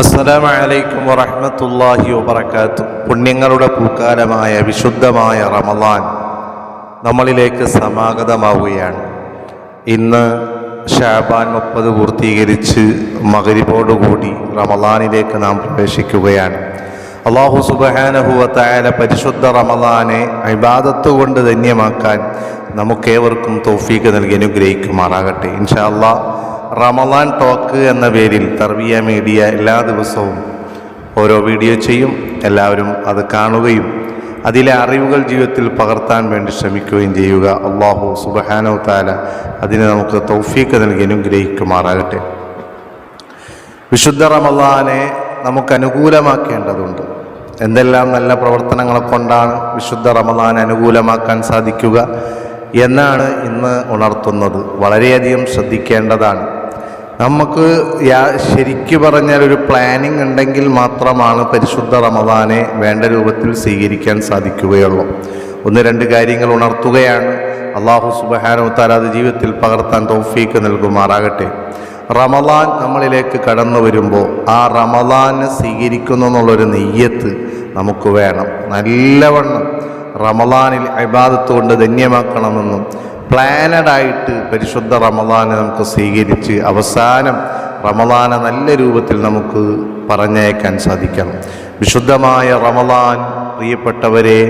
അസ്സലാമു അലൈക്കും വറഹ്മത്തുള്ളാഹി പുണ്യങ്ങളുടെ പൂക്കാലമായ വിശുദ്ധമായ റമദാൻ നമ്മളിലേക്ക് സമാഗതമാവുകയാണ്. ഇന്ന് ഷാബാൻ മുപ്പത് പൂർത്തീകരിച്ച് മകരിബോടുകൂടി റമദാനിലേക്ക് നാം പ്രവേശിക്കുകയാണ്. അള്ളാഹു സുബഹാനഹുവത്തായ പരിശുദ്ധ റമദാനെ ഇബാദത്ത് കൊണ്ട് ധന്യമാക്കാൻ നമുക്കേവർക്കും തോഫീക്ക് നൽകി അനുഗ്രഹിക്കുമാറാകട്ടെ. ഇൻഷാ അള്ളാഹ് റമദാൻ ടോക്ക് എന്ന പേരിൽ തർവിയ മീഡിയ എല്ലാ ദിവസവും ഓരോ വീഡിയോ ചെയ്യും. എല്ലാവരും അത് കാണുകയും അതിലെ അറിവുകൾ ജീവിതത്തിൽ പകർത്താൻ വേണ്ടി ശ്രമിക്കുകയും ചെയ്യുക. അള്ളാഹു സുബഹാനോ താല അതിനെ നമുക്ക് തൗഫീക്ക് നൽകി അനുഗ്രഹിക്കുമാറാകട്ടെ. വിശുദ്ധ റമദാനെ നമുക്ക് അനുകൂലമാക്കേണ്ടതുണ്ട്. എന്തെല്ലാം നല്ല പ്രവർത്തനങ്ങളെ കൊണ്ടാണ് വിശുദ്ധ റമദാൻ അനുകൂലമാക്കാൻ സാധിക്കുക എന്നാണ് ഇന്ന് ഉണർത്തുന്നത്. വളരെയധികം ശ്രദ്ധിക്കേണ്ടതാണ്. നമുക്ക് ശരിക്കു പറഞ്ഞാൽ ഒരു പ്ലാനിങ് ഉണ്ടെങ്കിൽ മാത്രമാണ് പരിശുദ്ധ റമദാനെ വേണ്ട രൂപത്തിൽ സ്വീകരിക്കാൻ സാധിക്കുകയുള്ളൂ. ഒന്ന് രണ്ട് കാര്യങ്ങൾ ഉണർത്തുകയാണ്. അള്ളാഹു സുബഹാനോ താല അത് ജീവിതത്തിൽ പകർത്താൻ തോഫീക്ക് നൽകുമാറാകട്ടെ. റമദാൻ നമ്മളിലേക്ക് കടന്നു വരുമ്പോൾ ആ റമദാനെ സ്വീകരിക്കുന്നു എന്നുള്ളൊരു നെയ്യത്ത് നമുക്ക് വേണം. നല്ലവണ്ണം റമദാനിൽ അബാദത്ത് കൊണ്ട് ധന്യമാക്കണമെന്നും പ്ലാനഡായിട്ട് പരിശുദ്ധ റമദാനെ നമുക്ക് സ്വീകരിച്ച് അവസാനം റമദാനെ നല്ല രൂപത്തിൽ നമുക്ക് പറഞ്ഞയക്കാൻ സാധിക്കണം. വിശുദ്ധമായ റമദാൻ പ്രിയപ്പെട്ടവരെ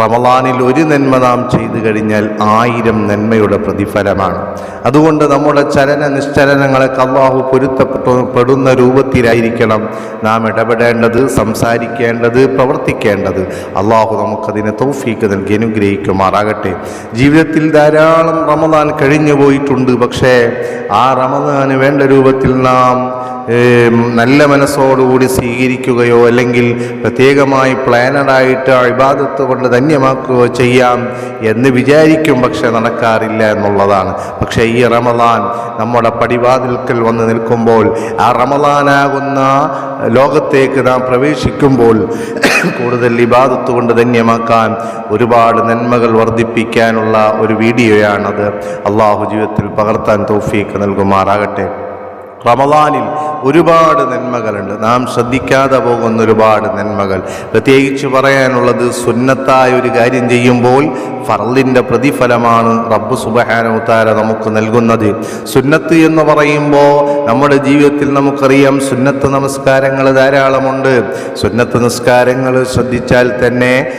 റമദാനിൽ ഒരു നന്മ നാം ചെയ്തു കഴിഞ്ഞാൽ ആയിരം നന്മയുടെ പ്രതിഫലമാണ്. അതുകൊണ്ട് നമ്മുടെ ചലന നിശ്ചലനങ്ങളൊക്കെ അള്ളാഹു പൊരുത്തപ്പെട്ടു പെടുന്ന രൂപത്തിലായിരിക്കണം നാം ഇടപെടേണ്ടത് സംസാരിക്കേണ്ടത് പ്രവർത്തിക്കേണ്ടത്. അള്ളാഹു നമുക്കതിനെ തൗഫീക്ക് നൽകി അനുഗ്രഹിക്കുമാറാകട്ടെ. ജീവിതത്തിൽ ധാരാളം റമദാൻ കഴിഞ്ഞു പോയിട്ടുണ്ട്. പക്ഷേ ആ റമദാന് വേണ്ട രൂപത്തിൽ നാം നല്ല മനസ്സോടുകൂടി സ്വീകരിക്കുകയോ അല്ലെങ്കിൽ പ്രത്യേകമായി പ്ലാനഡായിട്ട് ഇബാദത്ത് കൊണ്ട് ധന്യമാക്കുകയോ ചെയ്യാം എന്ന് വിചാരിക്കും പക്ഷെ നടക്കാറില്ല എന്നുള്ളതാണ്. പക്ഷേ ഈ റമദാൻ നമ്മുടെ പടിവാതിൽക്കൽ വന്ന് നിൽക്കുമ്പോൾ ആ റമദാനാകുന്ന ലോകത്തേക്ക് നാം പ്രവേശിക്കുമ്പോൾ കൂടുതൽ ഇബാദത്ത് കൊണ്ട് ധന്യമാക്കാൻ ഒരുപാട് നന്മകൾ വർദ്ധിപ്പിക്കാനുള്ള ഒരു വീഡിയോയാണത്. അള്ളാഹു ജീവിതത്തിൽ പകർത്താൻ തോഫിയൊക്കെ നൽകുമാറാകട്ടെ. റമദാനിൽ ഒരുപാട് നന്മകളുണ്ട്. നാം ശ്രദ്ധിക്കാതെ പോകുന്ന ഒരുപാട് നന്മകൾ. പ്രത്യേകിച്ച് പറയാനുള്ളത് സുന്നത്തായ ഒരു കാര്യം ചെയ്യുമ്പോൾ ഫറലിന്റെ പ്രതിഫലമാണ് റബ്ബ് സുബഹാനവുത്താര നമുക്ക് നൽകുന്നത്. സുന്നത്ത് എന്ന് പറയുമ്പോൾ നമ്മുടെ ജീവിതത്തിൽ നമുക്കറിയാം സുന്നത്ത് നമസ്കാരങ്ങൾ ധാരാളമുണ്ട്. സുന്നത്ത് നമസ്കാരങ്ങൾ ശ്രദ്ധിച്ചാൽ തന്നെ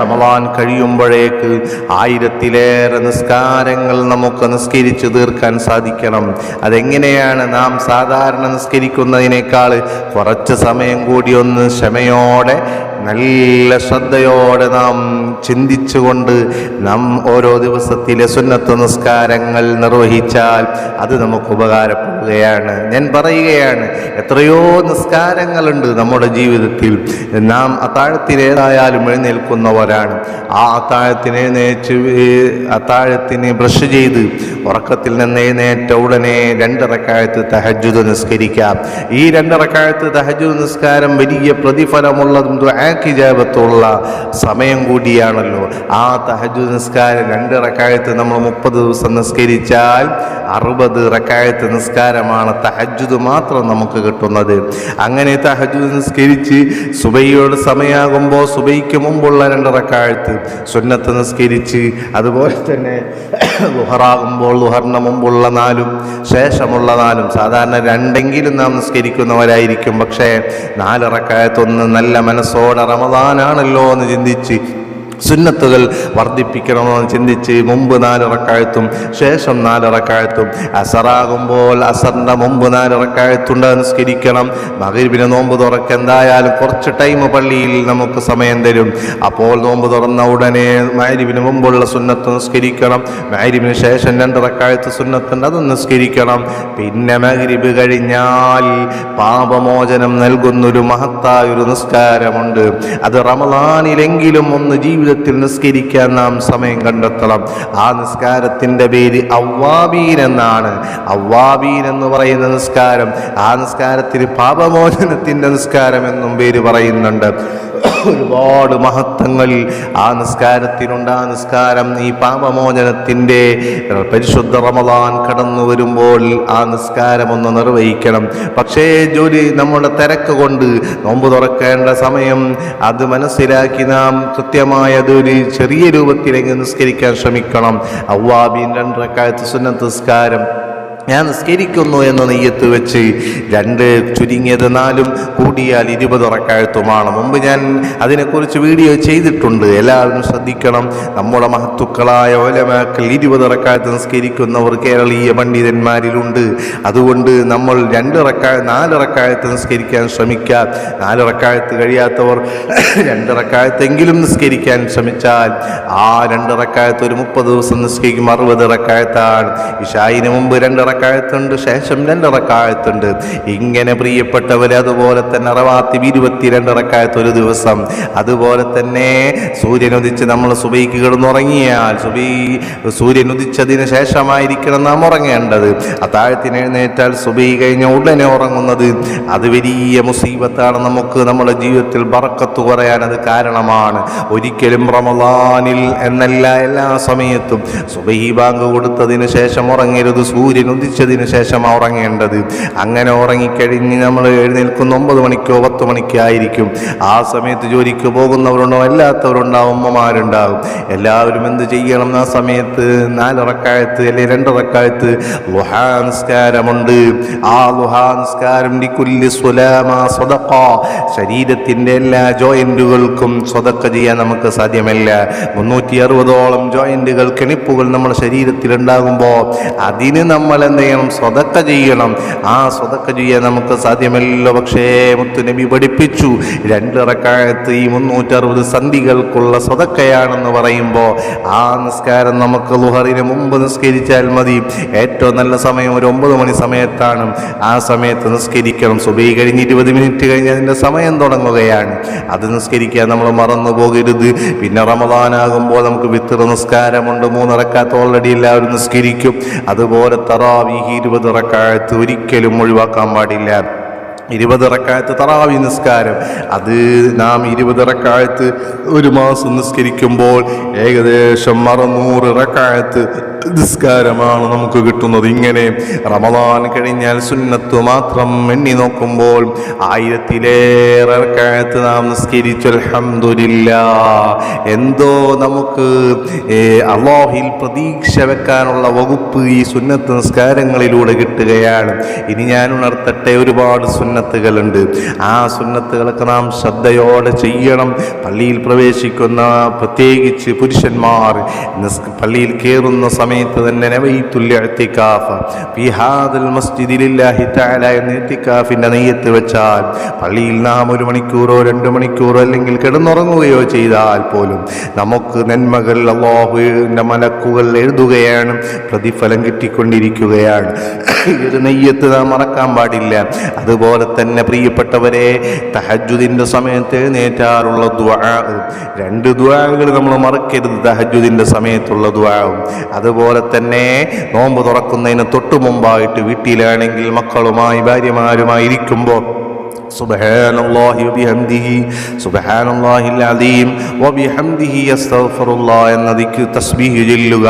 റമദാൻ കഴിയുമ്പോഴേക്ക് ആയിരത്തിലേറെ നിസ്കാരങ്ങൾ നമുക്ക് നിസ്കരിച്ച് തീർക്കാൻ സാധിക്കണം. അതെങ്ങനെയാണ് നാം സാധാരണ നിസ്കരിക്കുന്നതിനേക്കാൾ കുറച്ച് സമയം കൂടി ഒന്ന് ക്ഷമയോടെ നല്ല ശ്രദ്ധയോടെ നാം ചിന്തിച്ചുകൊണ്ട് നാം ഓരോ ദിവസത്തിലെ സുന്നത്ത് നിസ്കാരങ്ങൾ നിർവഹിച്ചാൽ അത് നമുക്ക് ഉപകാരപ്പെടുകയാണ്. ഞാൻ പറയുകയാണ് എത്രയോ നിസ്കാരങ്ങളുണ്ട് നമ്മുടെ ജീവിതത്തിൽ. നാം അത്താഴത്തിനേതായാലും എഴുന്നേൽക്കുന്നവരാണ്. ആ അത്താഴത്തിനെ നേച്ച് അത്താഴത്തിന് ബ്രഷ് ചെയ്ത് ഉറക്കത്തിൽ നിന്ന് എഴുന്നേറ്റ ഉടനെ രണ്ടിറക്കാഴത്ത് തഹജുദ് നിസ്കരിക്കാം. ഈ രണ്ടിറക്കാഴത്ത് തഹജുദ് നിസ്കാരം വലിയ പ്രതിഫലമുള്ളതും ദുആക്കിജാബത്തുള്ള സമയം കൂടിയാണല്ലോ. ആ തഹജു നിസ്കാരം രണ്ട് റക്കായത്ത് നമ്മൾ മുപ്പത് ദിവസം നിസ്കരിച്ചാൽ അറുപത് റക്കായത്ത് നിസ്കാരമാണ് തഹജുദ് മാത്രം നമുക്ക് കിട്ടുന്നത്. അങ്ങനെ തഹജുദ് നിസ്കരിച്ച് സുബൈയോട് സമയമാകുമ്പോൾ സുബൈക്ക് മുമ്പുള്ള രണ്ട് റക്കായത്ത് സുന്നത്ത് നിസ്കരിച്ച് അതുപോലെ തന്നെ ലുഹറാകുമ്പോൾ ലുഹറിന് മുമ്പുള്ള നാലും ശേഷമുള്ള നാലും സാധാരണ രണ്ടെങ്കിലും നാം നിസ്കരിക്കുന്നവരായിരിക്കും. പക്ഷേ നാലിറക്കായത്തൊന്ന് നല്ല മനസ്സോടെ റമദാനാണല്ലോ എന്ന് ചിന്തിച്ച് സുന്നത്തുകൾ വർദ്ധിപ്പിക്കണമെന്ന് ചിന്തിച്ച് മുമ്പ് നാലിറക്കായത്തും ശേഷം നാലിറക്കായത്തും അസറാകുമ്പോൾ അസറിന്റെ മുമ്പ് നാലിറക്കായത്തുണ്ട് നിസ്കരിക്കണം. മകരിവിനെ നോമ്പ് തുറക്ക് എന്തായാലും കുറച്ച് ടൈം പള്ളിയിൽ നമുക്ക് സമയം തരും. അപ്പോൾ നോമ്പ് തുറന്ന ഉടനെ മാരിവിന് മുമ്പുള്ള സുന്നത്ത് നിസ്കരിക്കണം. മാരിവിന് ശേഷം രണ്ടിറക്കായത്ത് സുന്നത്തുണ്ട് അത് നിസ്കരിക്കണം. പിന്നെ മകരിബ് കഴിഞ്ഞാൽ പാപമോചനം നൽകുന്നൊരു മഹത്തായൊരു നിസ്കാരമുണ്ട്. അത് റമദാനിലെങ്കിലും ഒന്ന് ജീവിതത്തിൽ നിസ്കരിക്കാൻ നാം സമയം കണ്ടെത്തണം. ആ നിസ്കാരത്തിന്റെ പേര് അവ്വാബീൻ എന്നാണ്. അവ്വാബീൻ എന്ന് പറയുന്ന നിസ്കാരം ആ നിസ്കാരത്തിന് പാപമോചനത്തിന്റെ നിസ്കാരം എന്നും പേര് പറയുന്നുണ്ട്. ഒരുപാട് മഹത്വങ്ങൾ. ആ നിസ്കാരത്തിനുണ്ട് ആ നിസ്കാരം ഈ പാപമോചനത്തിന്റെ പരിശുദ്ധ റമദാൻ കടന്നു വരുമ്പോൾ ആ നിസ്കാരം ഒന്ന് നിർവഹിക്കണം. പക്ഷേ ജോലി നമ്മുടെ തിരക്ക് കൊണ്ട് നോമ്പ് തുറക്കേണ്ട സമയം അത് മനസ്സിലാക്കി നാം കൃത്യമായ ജോലി ചെറിയ രൂപത്തിലേക്ക് നിസ്കരിക്കാൻ ശ്രമിക്കണം. അവ്വാബീൻ രണ്ടരക്കാലത്ത് സുന്നത്ത് നിസ്കാരം ഞാൻ നിസ്കരിക്കുന്നു എന്ന നെയ്യത്ത് വെച്ച് രണ്ട് ചുരുങ്ങിയത് നാലും കൂടിയാൽ ഇരുപത് ഉറക്കാഴ്ത്തുമാണ് മുമ്പ് ഞാൻ അതിനെക്കുറിച്ച് വീഡിയോ ചെയ്തിട്ടുണ്ട്. എല്ലാവരും ശ്രദ്ധിക്കണം. നമ്മുടെ മഹത്തുക്കളായ ഓലമാക്കൾ ഇരുപത് ഉറക്കാഴ്ത്ത് നിസ്കരിക്കുന്നവർ കേരളീയ പണ്ഡിതന്മാരിലുണ്ട്. അതുകൊണ്ട് നമ്മൾ രണ്ട് ഇറക്കാ നാലിറക്കാഴ്ത്ത് നിസ്കരിക്കാൻ ശ്രമിക്കാം. നാലിറക്കാഴ്ത്ത് കഴിയാത്തവർ രണ്ടിറക്കാഴ്ത്തെങ്കിലും നിസ്കരിക്കാൻ ശ്രമിച്ചാൽ ആ രണ്ടിറക്കാഴ്ത്ത് ഒരു മുപ്പത് ദിവസം നിസ്കരിക്കും. അറുപത് ഇറക്കാഴ്ത്താണ് ഇഷായിന് മുമ്പ് രണ്ടിറക്കായത്തുണ്ട് ശേഷം രണ്ട് റക്കായത്തുണ്ട് ഇങ്ങനെ പ്രിയപ്പെട്ടവർ അതുപോലെ തന്നെ അറവാത്തി ഇരുപത്തിരണ്ട് ഇറക്കായത്ത് ഒരു ദിവസം. അതുപോലെ തന്നെ സൂര്യൻ ഉദിച്ച് നമ്മൾ സുബൈക്ക് കിടന്നുറങ്ങിയാൽ സുബൈ സൂര്യൻ ഉദിച്ചതിന് ശേഷമായിരിക്കണം നാം ഉറങ്ങേണ്ടത്. അത്താഴത്തിന് എഴുന്നേറ്റാൽ സുബൈ കഴിഞ്ഞ ഉടനെ ഉറങ്ങുന്നത്. അത് വലിയ മുസീബത്താണ് നമുക്ക് നമ്മുടെ ജീവിതത്തിൽ ബറക്കത്ത് കുറയാൻ അത് കാരണമാണ്. ഒരിക്കലും റമദാനിൽ എന്നല്ല എല്ലാ സമയത്തും സുബൈ ബാങ്ക് കൊടുത്തതിന് ശേഷം ഉറങ്ങരുത്. സൂര്യൻ ഉദിച്ചതിന് ശേഷം ഉറങ്ങേണ്ടത്. അങ്ങനെ ഉറങ്ങിക്കഴിഞ്ഞ് നമ്മൾ എഴുന്നേൽക്കുന്ന ഒമ്പത് മണിക്കോ പത്ത് മണിക്കോ ആയിരിക്കും. ആ സമയത്ത് ജോലിക്ക് പോകുന്നവരുണ്ടോ? അല്ലാത്തവരുണ്ടാവും. അമ്മമാരുണ്ടാവും എല്ലാവരും എന്ത് ചെയ്യണം? ആ സമയത്ത് നാലിറക്കായത്ത് അല്ലെങ്കിൽ രണ്ടിറക്കായത്ത് ലുഹാ നിസ്കാരമുണ്ട്. ആ ലുഹാ നിസ്കാരം ലിക്കുല്ലി സ്വലാമ സ്വതക്ക ശരീരത്തിന്റെ എല്ലാ ജോയിന്റുകൾക്കും സ്വതക്ക ചെയ്യാൻ നമുക്ക് സാധ്യമല്ല. മുന്നൂറ്റി അറുപതോളം ജോയിന്റുകൾ കെണിപ്പുകൾ നമ്മുടെ ശരീരത്തിലുണ്ടാകുമ്പോൾ അതിന് നമ്മൾ എന്ത് ചെയ്യണം സ്വതക്ക ചെയ്യണം. ആ സ്വതക്ക ചെയ്യാൻ നമുക്ക് സാധ്യമല്ല പക്ഷേ മുത്തുനബി പഠിപ്പിച്ചു. രണ്ടിറക്കാലത്ത് ഈ മുന്നൂറ്ററുപത് സന്ധികൾക്കുള്ള സ്വതക്കയാണെന്ന് പറയുമ്പോൾ ആ നിസ്കാരം നമുക്ക് ലുഹറിന് മുമ്പ് നിസ്കരിച്ചാൽ മതി. ഏറ്റവും നല്ല സമയം ഒരു ഒമ്പത് മണി സമയത്താണ്. ആ സമയത്ത് നിസ്കരിക്കണം. സുബൈ കഴിഞ്ഞ് ഇരുപത് മിനിറ്റ് കഴിഞ്ഞ് അതിന്റെ സമയം തുടങ്ങുകയാണ്. അത് നിസ്കരിക്കാൻ നമ്മൾ മറന്നു പോകരുത്. പിന്നെ റമദാനാകുമ്പോൾ നമുക്ക് വിത്തർ നിസ്കാരമുണ്ട്. മൂന്നിറക്കാത്ത ഓൾറെഡി എല്ലാവരും നിസ്കരിക്കും. അതുപോലെ തറാവീഹി ഇരുപത് ഇറക്കാഴത്ത് ഒരിക്കലും ഒഴിവാക്കാൻ പാടില്ല. ഇരുപത് റക്കായത്ത് തറാവി നിസ്കാരം. അത് നാം ഇരുപത് റക്കായത്ത് ഒരു മാസം നിസ്കരിക്കുമ്പോൾ ഏകദേശം അറുന്നൂറ് റക്കായത്ത് നിസ്കാരമാണ് നമുക്ക് കിട്ടുന്നത്. ഇങ്ങനെ റമദാൻ കഴിഞ്ഞാൽ സുന്നത്ത് മാത്രം എണ്ണി നോക്കുമ്പോൾ ആയിരത്തിലേറെ കാലത്ത് നാം നിസ്കരിച്ചു. അലഹമില്ല എന്തോ നമുക്ക് അള്ളാഹിൽ പ്രതീക്ഷ വെക്കാനുള്ള വകുപ്പ് ഈ സുന്നത്ത് നിസ്കാരങ്ങളിലൂടെ കിട്ടുകയാണ്. ഇനി ഞാൻ ഉണർത്തട്ടെ ഒരുപാട് സുന്നത്തുകളുണ്ട്. ആ സുന്നത്തുകളൊക്കെ നാം ശ്രദ്ധയോടെ ചെയ്യണം. പള്ളിയിൽ പ്രവേശിക്കുന്ന പ്രത്യേകിച്ച് പുരുഷന്മാർ പള്ളിയിൽ കയറുന്ന സമയത്ത് തന്നെ ഇത്തിക്കാഫിന്റെ നെയ്യത്ത് വെച്ചാൽ പള്ളിയിൽ നാം ഒരു മണിക്കൂറോ രണ്ട് മണിക്കൂറോ അല്ലെങ്കിൽ കിടന്നുറങ്ങുകയോ ചെയ്താൽ പോലും നമുക്ക് നന്മകൾ അള്ളാഹുവിന്റെ മലക്കുകൾ എഴുതുകയാണ് പ്രതിഫലം കിട്ടിക്കൊണ്ടിരിക്കുകയാണ്. ഇത് നെയ്യത്ത് നാം മറക്കാൻ പാടില്ല. അതുപോലെ തന്നെ പ്രിയപ്പെട്ടവരെ തഹജുദിന്റെ സമയത്ത് എഴുന്നേറ്റാറുള്ള ദ്വാ രണ്ട് ദ്വാകൾ നമ്മൾ മറക്കരുത്. തഹജുദിന്റെ സമയത്തുള്ള ദ്വാവും അതുപോലെ തന്നെ നോമ്പ് തുറക്കുന്നതിന് തൊട്ടു മുമ്പായിട്ട് വീട്ടിലാണെങ്കിൽ മക്കളുമായി ഭാര്യമാരുമായി ഇരിക്കുമ്പോൾ سبحان الله وبحمده سبحان الله العظيم وبحمده يستغفر الله എന്ന ദിക്ക് തസ്ബീഹ് ചൊല്ലുക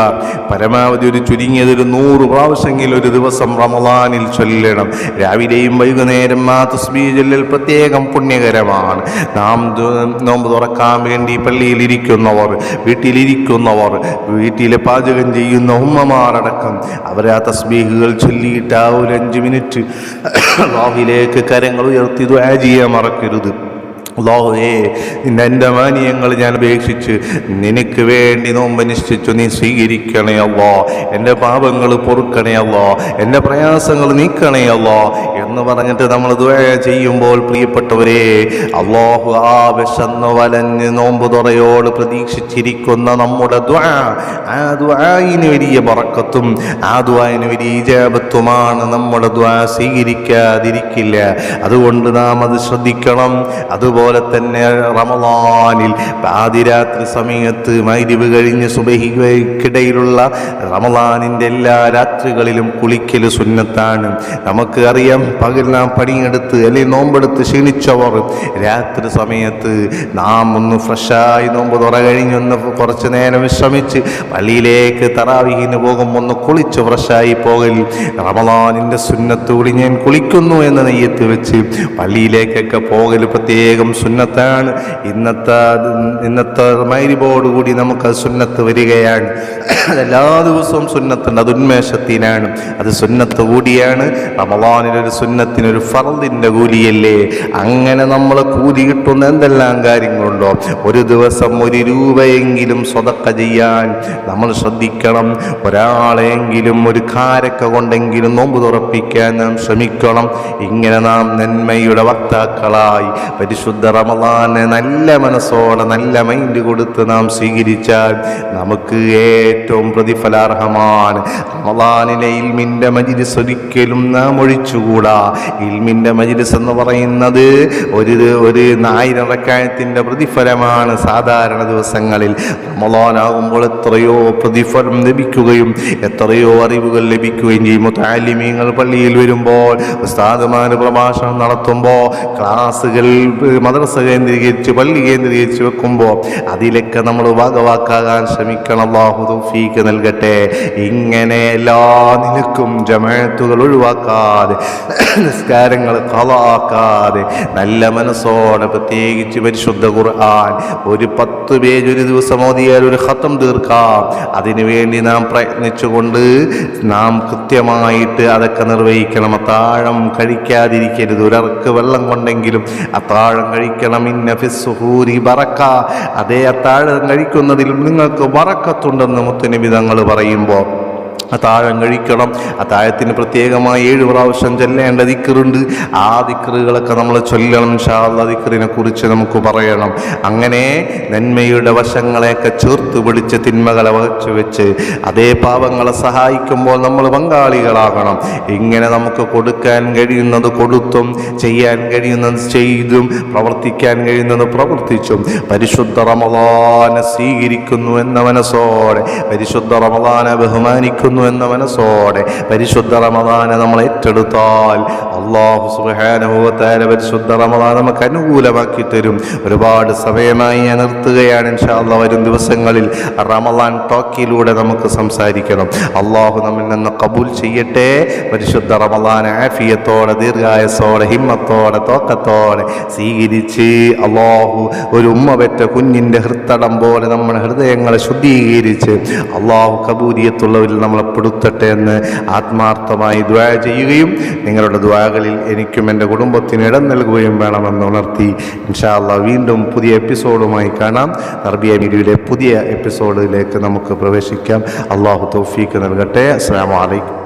പരമാവധി ഒരു ചുരുങ്ങിയത് ഒരു നൂറ് പ്രാവശ്യമെങ്കിലും ഒരു ദിവസം റമദാനിൽ ചൊല്ലണം രാവിലെയും വൈകുന്നേരം ആ തസ്ബീഹ് ചൊല്ലൽ പ്രത്യേകം പുണ്യകരമാണ് നാം ദു- നോമ്പ് തുറക്കാൻ വേണ്ടി പള്ളിയിൽ ഇരിക്കുന്നവർ വീട്ടിലിരിക്കുന്നവർ വീട്ടിലെ പാചകം ചെയ്യുന്ന ഉമ്മമാരടക്കം അവർ ആ തസ്ബീഹുകൾ ചൊല്ലിയിട്ട് ആ ഒരു അഞ്ച് മിനിറ്റ് അള്ളാഹുവിലേക്ക് കരങ്ങൾ ഉയർത്തി ദുആ ചെയ്യാൻ മറക്കരുത്. അള്ളാഹുവേ നിന്റെ മാനിയങ്ങൾ ഞാൻ അപേക്ഷിച്ച് നിനക്ക് വേണ്ടി നോമ്പ് നിശ്ചയിച്ചു നീ സ്വീകരിക്കണേ അല്ലോ എന്റെ പാപങ്ങൾ പൊറുക്കണേ അല്ലോ എന്റെ പ്രയാസങ്ങൾ നീക്കണേ അല്ലോ എന്ന് പറഞ്ഞിട്ട് നമ്മൾ ദുആ ചെയ്യുമ്പോൾ പ്രിയപ്പെട്ടവരെ അള്ളാഹു ആ വിശന്ന് വലഞ്ഞ് നോമ്പ് തുറയോട് പ്രതീക്ഷിച്ചിരിക്കുന്ന നമ്മുടെ ദ്വാ ആ ദ്വായിന് വലിയ പറക്കത്തും ആ ദ്വായിന് വലിയ ജാപത്വമാണ് നമ്മുടെ ദ്വാ സ്വീകരിക്കാതിരിക്കില്ല. അതുകൊണ്ട് നാം അത് ശ്രദ്ധിക്കണം. അതുപോലെ അതുപോലെ തന്നെ റമദാനിൽ പാതിരാത്രി സമയത്ത് മൈരിവ് കഴിഞ്ഞ് സുബഹിക്കിടയിലുള്ള റമദാനിന്റെ എല്ലാ രാത്രികളിലും കുളിക്കൽ സുന്നത്താണ്. നമുക്ക് അറിയാം പകൽ നാം പണിയെടുത്ത് അല്ലെങ്കിൽ നോമ്പെടുത്ത് ക്ഷീണിച്ചവർ രാത്രി സമയത്ത് നാം ഒന്ന് ഫ്രഷായി നോമ്പ് തുറ കഴിഞ്ഞൊന്ന് കുറച്ച് നേരം വിശ്രമിച്ച് പള്ളിയിലേക്ക് തറാവിഹിന് പോകുമ്പോൾ ഒന്ന് കുളിച്ച് ഫ്രഷായി പോകൽ. റമദാനിന്റെ സുന്നത്ത് കൂടി ഞാൻ കുളിക്കുന്നു എന്ന നെയ്യത്ത് വെച്ച് പള്ളിയിലേക്കൊക്കെ പോകൽ പ്രത്യേകം സുന്നത്താണ്. ഇന്നത്തെ ഇന്നത്തെ മൈരിബോടുകൂടി നമുക്ക് അത് സുന്നത്ത് വരികയാണ്. അതെല്ലാ ദിവസവും സുന്നത്തുണ്ട്. അത് ഉന്മേഷത്തിനാണ്. അത് സുന്നത്ത് കൂടിയാണ്. റമദാനിലൊരു സുന്നത്തിനൊരു ഫറദിന്റെ കൂലിയല്ലേ? അങ്ങനെ നമ്മൾ കൂലി കിട്ടുന്ന എന്തെല്ലാം കാര്യങ്ങളുണ്ടോ? ഒരു ദിവസം ഒരു രൂപയെങ്കിലും സ്വതക്ക ചെയ്യാൻ നമ്മൾ ശ്രദ്ധിക്കണം. ഒരാളെങ്കിലും ഒരു കാരക്ക കൊണ്ടെങ്കിലും നോമ്പ് തുറപ്പിക്കാൻ നാം ശ്രമിക്കണം. ഇങ്ങനെ നാം നന്മയുടെ വക്താക്കളായി പരിശുദ്ധ റമദാനെ നല്ല മനസ്സോടെ നല്ല മൈൻഡ് കൊടുത്ത് നാം സ്വീകരിച്ചാൽ നമുക്ക് ഏറ്റവും പ്രതിഫലാർഹമാണ്. റമദാനിലെ ഇൽമിന്റെ മജിലിസ് ഒരിക്കലും നാം ഒഴിച്ചുകൂടാ. ഇൽമിന്റെ മജിലിസ് എന്ന് പറയുന്നത് ഒരു ഒരു നായിരക്കായത്തിന്റെ പ്രതിഫലമാണ് സാധാരണ ദിവസങ്ങളിൽ. റമദാനാകുമ്പോൾ എത്രയോ പ്രതിഫലം ലഭിക്കുകയും എത്രയോ അറിവുകൾ ലഭിക്കുകയും ചെയ്യും. താലിമീങ്ങൾ പള്ളിയിൽ വരുമ്പോൾ ഉസ്താദുമാർ പ്രഭാഷണം നടത്തുമ്പോൾ ക്ലാസ്സുകൾ മദ്രസ കേന്ദ്രീകരിച്ച് പള്ളി കേന്ദ്രീകരിച്ച് വെക്കുമ്പോൾ അതിലൊക്കെ നമ്മൾ വകവാക്കാകാൻ ശ്രമിക്കണം. അള്ളാഹു നൽകട്ടെ. ഇങ്ങനെ എല്ലാ നിലക്കും ജമാത്തുകൾ ഒഴിവാക്കാതെ നിസ്കാരങ്ങൾ കളാക്കാതെ നല്ല മനസ്സോടെ പ്രത്യേകിച്ച് പരിശുദ്ധ ഖുർആൻ ഒരു പത്ത് പേജ് ഒരു ദിവസം ഓതിയാൽ ഒരു ഹത്തം തീർക്കാം. അതിനുവേണ്ടി നാം പ്രയത്നിച്ചുകൊണ്ട് നാം കൃത്യമായിട്ട് അതൊക്കെ നിർവഹിക്കണം. അത്താഴം കഴിക്കാതിരിക്കരുത്. ഒരർക്ക് വെള്ളം കൊണ്ടെങ്കിലും അത്താഴം കഴിക്കണം ഇന്ന ഫിസ്സുഹൂരി ബറക്ക അതേ അത്താഴം കഴിക്കുന്നതിൽ നിങ്ങൾക്ക് വറക്കത്തുണ്ടെന്ന് മുത്തനബി തങ്ങൾ പറയുമ്പോൾ അത്താഴം കഴിക്കണം. അത്താഴത്തിന് പ്രത്യേകമായി ഏഴ് പ്രാവശ്യം ചൊല്ലേണ്ട ദിക്കറുണ്ട് ആ ദിക്കറുകളൊക്കെ നമ്മൾ ചൊല്ലണം ഷാള്ള ദിക്കറിനെ കുറിച്ച് നമുക്ക് പറയണം. അങ്ങനെ നന്മയുടെ വശങ്ങളെയൊക്കെ ചേർത്ത് പിടിച്ച് തിന്മകളെ വകച്ചു വെച്ച് അതേ പാവങ്ങളെ സഹായിക്കുമ്പോൾ നമ്മൾ പങ്കാളികളാകണം. ഇങ്ങനെ നമുക്ക് കൊടുക്കാൻ കഴിയുന്നത് കൊടുത്തും ചെയ്യാൻ കഴിയുന്നത് ചെയ്തും പ്രവർത്തിക്കാൻ കഴിയുന്നത് പ്രവർത്തിച്ചും പരിശുദ്ധ റമദാനെ സ്വീകരിക്കുന്നു എന്ന മനസ്സോടെ പരിശുദ്ധ റമദാനെ ബഹുമാനിക്കുന്നു എന്ന മനസ്സോടെ പരിശുദ്ധ റമദാനെ നമ്മൾ ഏറ്റെടുത്താൽ അള്ളാഹു സുബാനുഭവത്തായ പരിശുദ്ധ റമദാൻ നമുക്ക് അനുകൂലമാക്കി തരും. ഒരുപാട് സമയമായി ഞാൻ നിർത്തുകയാണ് ഇൻഷാല്ല വരും ദിവസങ്ങളിൽ. റമദാൻ ടോക്കിലൂടെ നമുക്ക് സംസാരിക്കണം. അള്ളാഹു നമ്മിൽ നിന്ന് കബൂൽ ചെയ്യട്ടെ. പരിശുദ്ധ റമദാൻ ആഫിയത്തോടെ ദീർഘായസോടെ ഹിമ്മത്തോടെ തോക്കത്തോടെ സ്വീകരിച്ച് അള്ളാഹു ഒരു ഉമ്മ പെറ്റ കുഞ്ഞിന്റെ ഹൃത്തടം പോലെ നമ്മുടെ ഹൃദയങ്ങളെ ശുദ്ധീകരിച്ച് അള്ളാഹു കബൂരിയത്തുള്ളവരിൽ നമ്മളെ പെടുത്തട്ടെ എന്ന് ആത്മാർത്ഥമായി ദ്വാ ചെയ്യുകയും നിങ്ങളുടെ ദ്വാകളിൽ എനിക്കും എന്റെ കുടുംബത്തിന് ഇടം നൽകുകയും വേണമെന്ന് ഉണർത്തി. ഇൻഷാല്ല വീണ്ടും പുതിയ എപ്പിസോഡുമായി കാണാം. അറബിയ മീഡിയയിലെ പുതിയ എപ്പിസോഡിലേക്ക് നമുക്ക് പ്രവേശിക്കാം. അള്ളാഹു തൗഫീക്ക് നൽകട്ടെ. അസ്സാം വലൈക്കും